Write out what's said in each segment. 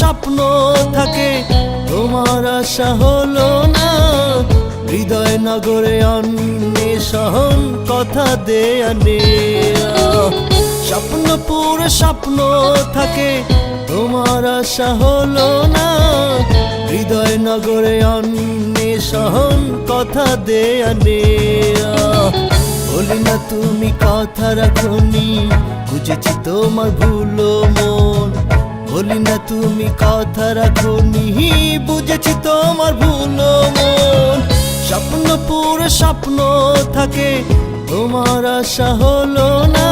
স্বপ্ন থাকে, তোমার আশা হলো না। হৃদয় নগরে অন্বেষণ, কথা দেয়া স্বপ্ন পুরো স্বপ্ন থাকে, তোমার আশা হলো না। হৃদয় নগরে অন্বেষণ, কথা দেয়া বলি না তুমি কথা রাখনি, বুঝেছি তোমার ভুলো মন। বলি না তুমি কথা রাখো নিহি বুঝেছি তোমার ভুল মন। স্বপ্ন পুরো স্বপ্ন থাকে, তোমার আশা হলো না।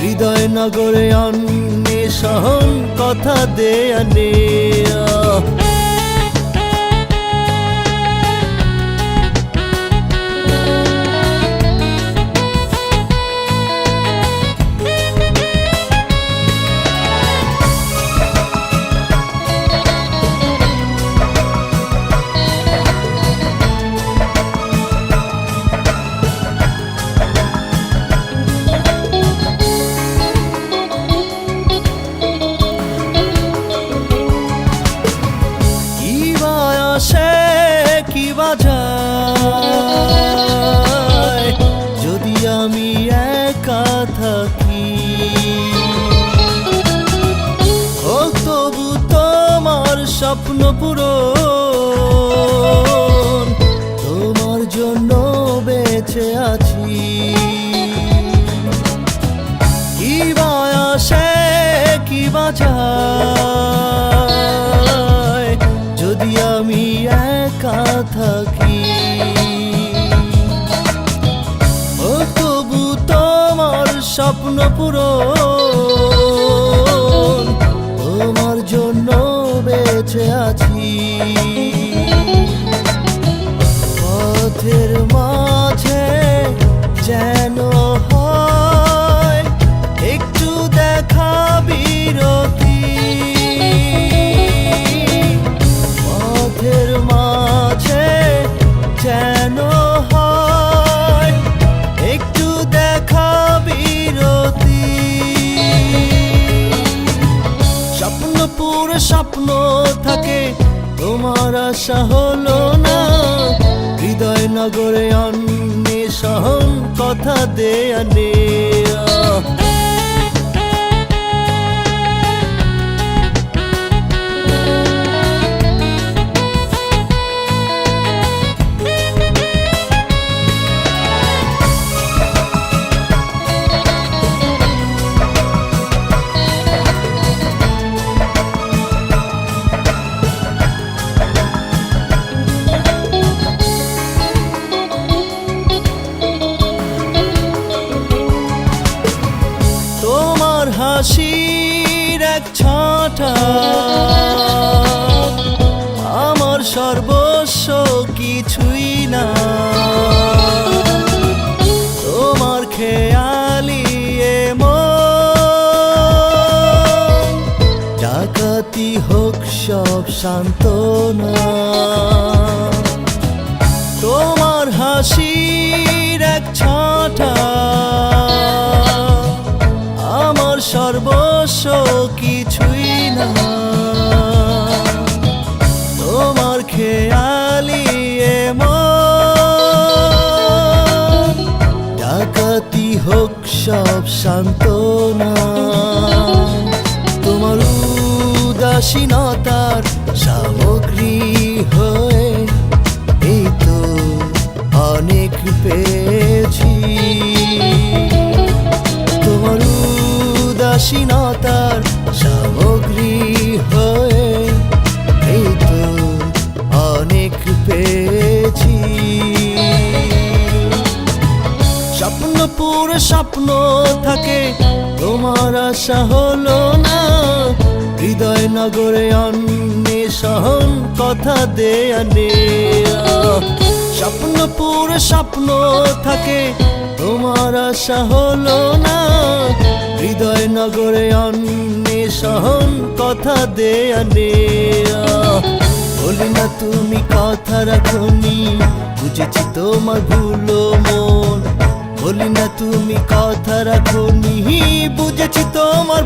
হৃদয় নগরে অন্বেষণ, কথা দেয়া নেয়া। স্বপ্ন পুরো তোমার জন্য বেঁচে আছি। কি বা আসে, কি বা যদি আমি একা থাকি। ও তবু তোমার স্বপ্ন পুরো স্বপ্ন থাকে তোমার আশা হলো না। হৃদয় নগরে অন্বেষণ কথা দেয়া নেয়া আমার সর্বস্ব কিছুই না। তোমার খেয়ালি ডাকাতি হোক, সব শান্ত না তোমার হাসির এক ছটা। আমার সর্বস্ব কিছুই না তোমার খেয়ালি ডাকাতি হোক সব শান্ত না তোমার উদাসীনতার স্বপ্ন থাকে, তোমার আশা হলো না। হৃদয় নগরে অন্বেষণ, কথা দেয়া স্বপ্ন, পুরো স্বপ্ন থাকে, তোমার আশা হলো না। হৃদয় নগরে অন্বেষণ, কথা দেয়া বলি না তুমি কথা রাখনি, বুঝেছি তোমার ভুলো মন। বলি না তুমি কথা রাখো নিহি বুঝেছি তোমার